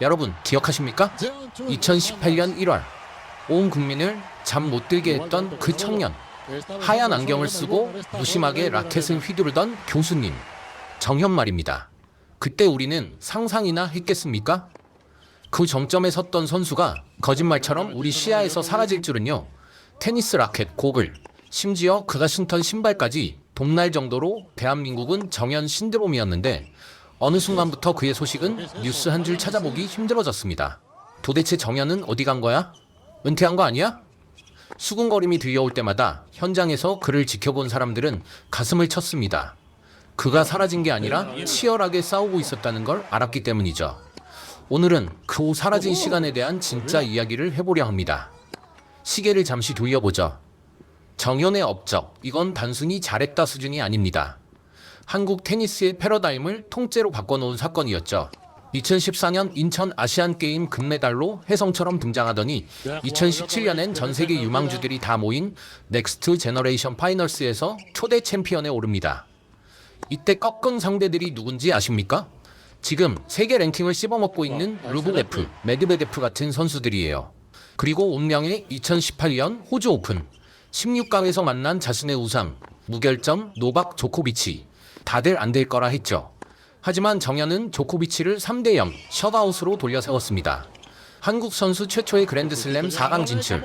여러분 기억하십니까? 2018년 1월 온 국민을 잠 못 들게 했던 그 청년 하얀 안경을 쓰고 무심하게 라켓을 휘두르던 교수님 정현 말입니다. 그때 우리는 상상이나 했겠습니까? 그 정점에 섰던 선수가 거짓말처럼 우리 시야에서 사라질 줄은요. 테니스 라켓, 고글, 심지어 그가 신던 신발까지 돕날 정도로 대한민국은 정연 신드롬이었는데 어느 순간부터 그의 소식은 뉴스 한 줄 찾아보기 힘들어졌습니다. 도대체 정연은 어디 간 거야? 은퇴한 거 아니야? 수군거림이 들려올 때마다 현장에서 그를 지켜본 사람들은 가슴을 쳤습니다. 그가 사라진 게 아니라 치열하게 싸우고 있었다는 걸 알았기 때문이죠. 오늘은 그 사라진 시간에 대한 진짜 이야기를 해보려 합니다. 시계를 잠시 돌려보죠. 정연의 업적, 이건 단순히 잘했다 수준이 아닙니다. 한국 테니스의 패러다임을 통째로 바꿔놓은 사건이었죠. 2014년 인천 아시안 게임 금메달로 혜성처럼 등장하더니 2017년엔 전 세계 유망주들이 다 모인 넥스트 제너레이션 파이널스에서 초대 챔피언에 오릅니다. 이때 꺾은 상대들이 누군지 아십니까? 지금 세계 랭킹을 씹어먹고 있는 루브레프, 메드베데프 같은 선수들이에요. 그리고 운명의 2018년 호주 오픈 16강에서 만난 자신의 우상 무결점 노박 조코비치 다들 안 될 거라 했죠. 하지만 정현은 조코비치를 3대 0 셧아웃으로 돌려 세웠습니다. 한국 선수 최초의 그랜드슬램 4강 진출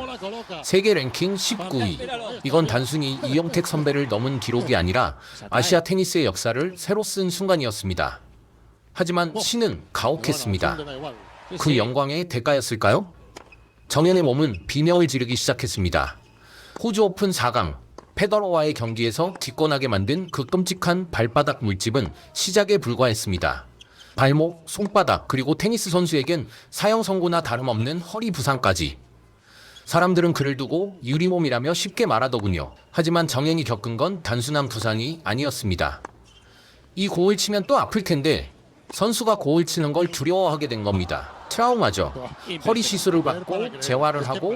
세계 랭킹 19위. 이건 단순히 이영택 선배를 넘은 기록이 아니라 아시아 테니스의 역사를 새로 쓴 순간이었습니다. 하지만 신은 가혹했습니다. 그 영광의 대가였을까요? 정현의 몸은 비명을 지르기 시작했습니다. 호주 오픈 4강 페더러와의 경기에서 기권하게 만든 그 끔찍한 발바닥 물집은 시작에 불과했습니다. 발목, 손바닥, 그리고 테니스 선수에겐 사형 선고나 다름없는 허리 부상까지. 사람들은 그를 두고 유리몸이라며 쉽게 말하더군요. 하지만 정현이 겪은 건 단순한 부상이 아니었습니다. 이 공을 치면 또 아플 텐데 선수가 공을 치는 걸 두려워하게 된 겁니다. 트라우마죠. 허리 시술을 받고 재활을 하고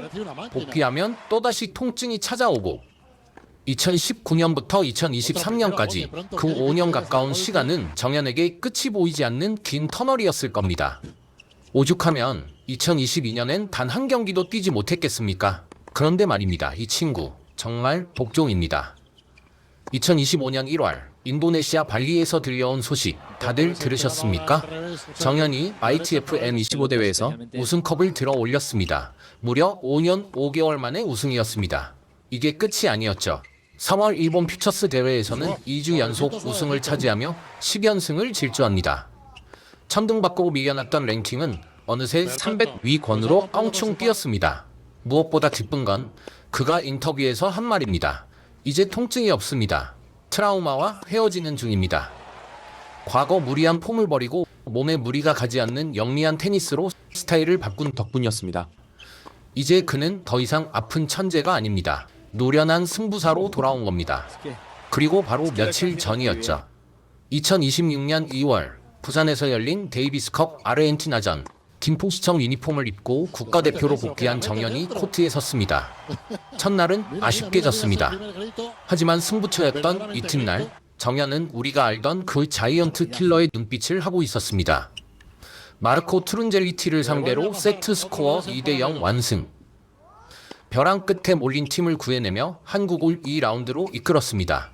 복귀하면 또다시 통증이 찾아오고 2019년부터 2023년까지 그 5년 가까운 시간은 정현에게 끝이 보이지 않는 긴 터널이었을 겁니다. 오죽하면 2022년엔 단 한 경기도 뛰지 못했겠습니까? 그런데 말입니다. 이 친구 정말 복종입니다. 2025년 1월 인도네시아 발리에서 들려온 소식 다들 들으셨습니까? 정현이 ITF M25 대회에서 우승컵을 들어 올렸습니다. 무려 5년 5개월 만에 우승이었습니다. 이게 끝이 아니었죠. 3월 일본 퓨처스 대회에서는 2주 연속 우승을 차지하며 10연승을 질주합니다. 천등 받고 밀려났던 랭킹은 어느새 300위권으로 껑충 뛰었습니다. 무엇보다 기쁜 건 그가 인터뷰에서 한 말입니다. 이제 통증이 없습니다. 트라우마와 헤어지는 중입니다. 과거 무리한 폼을 버리고 몸에 무리가 가지 않는 영리한 테니스로 스타일을 바꾼 덕분이었습니다. 이제 그는 더 이상 아픈 천재가 아닙니다. 노련한 승부사로 돌아온 겁니다. 그리고 바로 며칠 전이었죠. 2026년 2월 부산에서 열린 데이비스컵 아르헨티나전 김포시청 유니폼을 입고 국가대표로 복귀한 정현이 코트에 섰습니다. 첫날은 아쉽게 졌습니다. 하지만 승부처였던 이튿날 정현은 우리가 알던 그 자이언트 킬러의 눈빛을 하고 있었습니다. 마르코 트룬젤리티를 상대로 세트 스코어 2대0 완승. 벼랑 끝에 몰린 팀을 구해내며 한국을 2라운드로 이끌었습니다.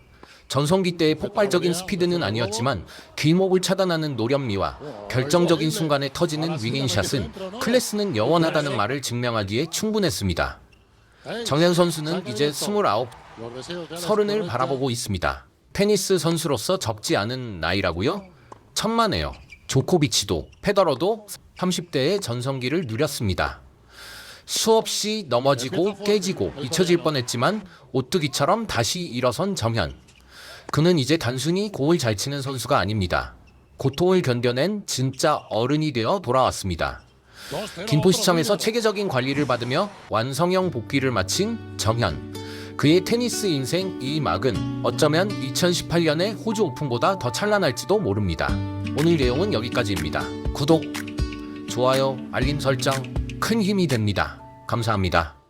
전성기 때의 폭발적인 스피드는 아니었지만 길목을 차단하는 노련미와 결정적인 순간에 터지는 윙인샷은 클래스는 영원하다는 말을 증명하기에 충분했습니다. 정현 선수는 이제 29, 서른을 바라보고 있습니다. 테니스 선수로서 적지 않은 나이라고요? 천만에요. 조코비치도 페더러도 30대의 전성기를 누렸습니다. 수없이 넘어지고 깨지고 잊혀질 뻔했지만 오뚜기처럼 다시 일어선 정현. 그는 이제 단순히 공을 잘 치는 선수가 아닙니다. 고통을 견뎌낸 진짜 어른이 되어 돌아왔습니다. 김포시청에서 체계적인 관리를 받으며 완성형 복귀를 마친 정현. 그의 테니스 인생 이 막은 어쩌면 2018년의 호주 오픈보다 더 찬란할지도 모릅니다. 오늘 내용은 여기까지입니다. 구독, 좋아요, 알림 설정 큰 힘이 됩니다. 감사합니다.